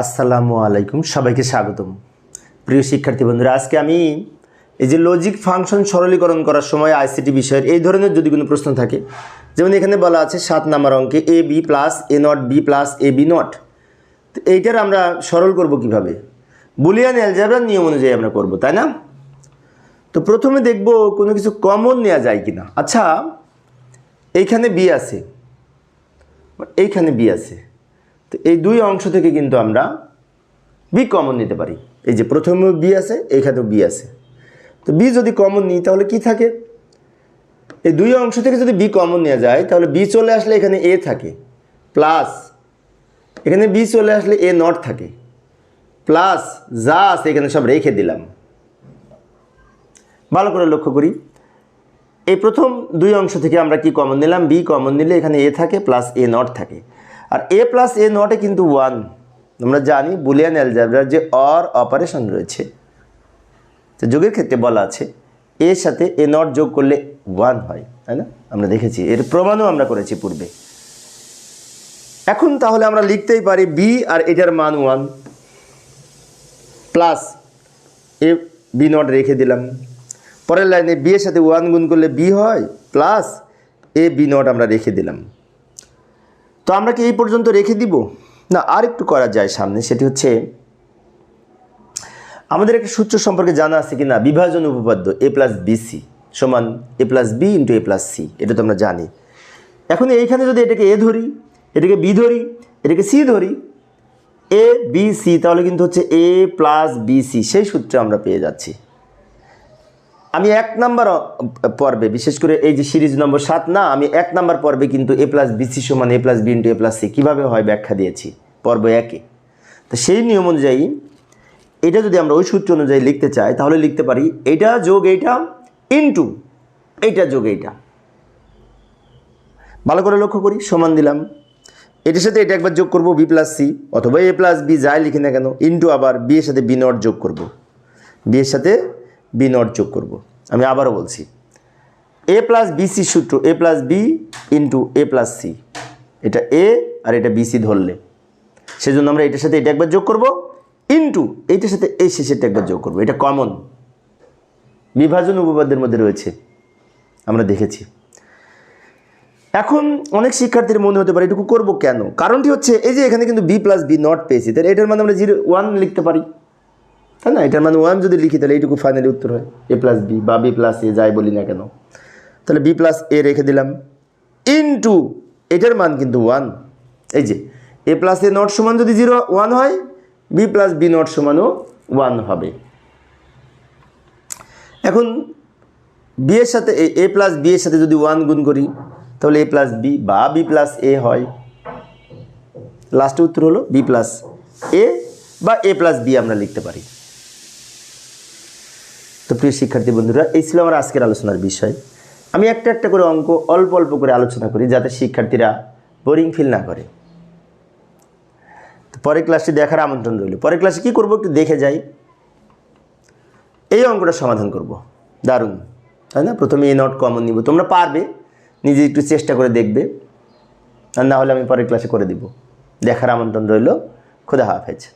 আসসালামু আলাইকুম, সবাইকে স্বাগতম। প্রিয় শিক্ষার্থী বন্ধুরা, আজকে আমি এই যে লজিক ফাংশন সরলীকরণ করার সময় আইসিটি বিষয়ের এই ধরনের যদি কোনো প্রশ্ন থাকে, যেমন এখানে বলা আছে সাত নাম্বার অঙ্কে A B plus A not B plus A B not তো এইটার আমরা সরল করব কীভাবে? বুলিয়ান অ্যালজাবরার নিয়ম অনুযায়ী আমরা করব, তাই না? তো প্রথমে দেখব কোনো কিছু কমন নেওয়া যায় কি না আচ্ছা এইখানে বি আছে। এইখানে বি আছে। এই দুই অংশ থেকে কিন্তু আমরা বি কমন নিতে পারি। এই যে প্রথমেও বি আছে এইখানেও বি আছে। তো বি যদি কমন নিই, তাহলে কি থাকে? এই দুই অংশ থেকে যদি বি কমন নেওয়া যায়, তাহলে বি চলে আসলে এখানে এ থাকে। প্লাস এখানে বি চলে আসলে এ নট থাকে। প্লাস যা আছে এখানে সব রেখে দিলাম। ভালো করে লক্ষ্য করি। এই প্রথম দুই অংশ থেকে আমরা কি কমন নিলাম? বি কমন নিলে এখানে এ থাকে প্লাস এ নট থাকে। আর এ প্লাস এ নটে কিন্তু ওয়ান আমরা জানি বুলিয়ান অ্যালজাবরার যে অর অপারেশন রয়েছে। তো যোগের ক্ষেত্রে বলা আছে এর সাথে এ নট যোগ করলে ওয়ান হয়, তাই না? আমরা দেখেছি, এর প্রমাণও আমরা করেছি পূর্বে। এখন তাহলে আমরা লিখতেই পারি বি আর এটার মান one plus A B not রেখে দিলাম। পরের লাইনে বি এর সাথে ওয়ান গুণ করলে বি হয় প্লাস এ বি নট আমরা রেখে দিলাম। তো আমরা কি এই পর্যন্ত রেখে দিব? না আর একটু করা যায় সামনে, সেটি হচ্ছে আমাদের একটা সূত্র সম্পর্কে জানা আছে কি না বিভাজন উপপাদ্য এ প্লাস বিসি সমান A plus B into A plus C এটা তো আমরা জানি। এখন এইখানে যদি এটাকে এ ধরি, এটাকে বি ধরি, এটাকে সি ধরি এ বি সি তাহলে কিন্তু হচ্ছে এ প্লাস বি সি সেই সূত্রে আমরা পেয়ে যাচ্ছি। আমি এক নাম্বার পর্বে, বিশেষ করে এই যে সিরিজ নম্বর সাত, না, আমি এক নাম্বার পর্বে কিন্তু এ প্লাস বিসি সমান, A plus B into A plus C কীভাবে হয় ব্যাখ্যা দিয়েছি, পর্ব একে। তো সেই নিয়ম অনুযায়ী, এটা যদি আমরা ওই সূত্র অনুযায়ী লিখতে চাই, তাহলে লিখতে পারি এইটা যোগ এইটা ইন্টু এইটা যোগ এইটা। ভালো করে লক্ষ্য করি, সমান দিলাম। এটার সাথে এটা একবার যোগ করব বি প্লাস সি, অথবা এ প্লাস বি যাই লিখি না কেন, ইন্টু আবার বি এর সাথে বি নট যোগ করব। বি এর সাথে বি নট যোগ করব। আমি আবারও বলছি এ প্লাস বি সি সূত্র A plus B into A plus C এটা এ আর এটা বি সি ধরলে, সেজন্য আমরা এটার সাথে এটা একবার যোগ করব ইন্টু এইটার সাথে এই শেষেরটা একবার যোগ করব। এটা কমন বিভাজন উপপাদ্যের মধ্যে রয়েছে, আমরা দেখেছি। এখন অনেক শিক্ষার্থীর মনে হতে পারে এটুকু করব কেন? কারণটি হচ্ছে, এই যে এখানে কিন্তু বি প্লাস বি নট পেয়েছি, তাহলে এটার মানে আমরা জিরো ওয়ান লিখতে পারি। তাই না, এটার মানে ওয়ান যদি লিখি, তাহলে এইটুকু ফাইনালি উত্তর হয়। এ প্লাস বি বা বি প্লাস এ যাই বলি না কেন। তাহলে বি প্লাস এ রেখে দিলাম। ইন্টু এটার মান কিন্তু ওয়ান এই যে এ প্লাস এ নট সমান যদি জিরো ওয়ান হয় বি প্লাস বি নট সমানও ওয়ান হবে। এখন বি এর সাথে, এ প্লাস বি এর সাথে যদি ওয়ান গুণ করি, তাহলে এ প্লাস বি বা বি প্লাস এ হয়। লাস্টে উত্তর হলো বি প্লাস এ বা এ প্লাস বি আমরা লিখতে পারি। তো প্রিয় শিক্ষার্থী বন্ধুরা, এই ছিল আমার আজকের আলোচনার বিষয়। আমি একটা একটা করে অঙ্ক অল্প অল্প করে আলোচনা করি যাতে শিক্ষার্থীরা বোরিং ফিল না করে। পরের ক্লাসটি দেখার আমন্ত্রণ রইল। পরের ক্লাসে কী করব একটু দেখে যাই। এই অঙ্কটা সমাধান করব। দারুণ, তাই না? প্রথমে এ নট কমন নিব। তোমরা পারবে, নিজে একটু চেষ্টা করে দেখবে। আর না হলে আমি পরের ক্লাসে করে দিব। দেখার আমন্ত্রণ রইল। খুদা হাফেজ।